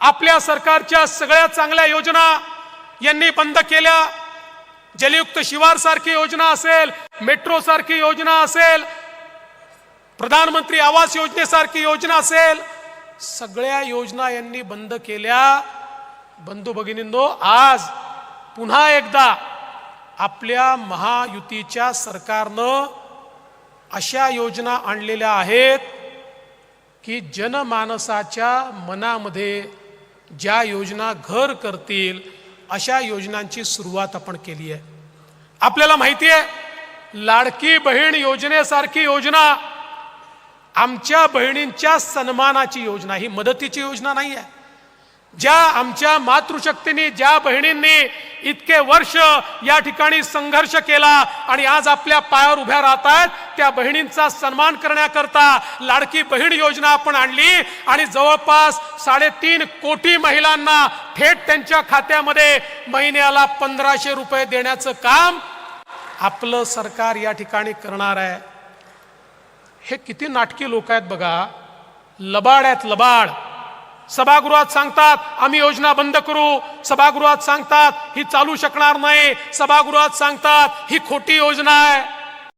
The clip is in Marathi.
आपल्या सरकारच्या सगळ्या चांगल्या योजना यांनी बंद केल्या. जलयुक्त शिवार सारखी योजना असेल मेट्रो सारखी योजना असेल प्रधानमंत्री आवास योजनेसारखी योजना असेल सगळ्या योजना यांनी बंद केल्या. बंधू भगिनींनो आज पुन्हा एकदा आपल्या महायुतीच्या सरकारनं अशा योजना आणलेल्या आहेत की जनमानसाच्या मनामध्ये ज्या योजना घर करतील अशा योजनांची सुरुवात आपण केली आहे. आपल्याला माहिती आहे लाडकी बहीण योजनेसारखी योजना आमच्या बहिणींच्या सन्मानाची योजना ही मदतीची योजना नाही आहे. ज्या आमच्या मातृशक्तीने ज्या बहिणींनी इतके वर्ष या ठिकाणी संघर्ष केला आणि आज आपल्या पायावर उभ्या राहत आहेत त्या बहिणींचा सन्मान करण्याकरता लाडकी बहीण योजना आपण आणली आणि जवळपास साडेतीन कोटी महिलांना थेट त्यांच्या खात्यामध्ये महिन्याला पंधराशे रुपये देण्याचं काम आपलं सरकार या ठिकाणी करणार आहे. हे किती नाटकी लोक आहेत बघा. लबाड आहेत लबाड. सभागृहात सांगतात आम्ही योजना बंद करू. सभागृहात सांगतात ही चालू शकणार नाही. सभागृहात सांगतात ही खोटी योजना आहे.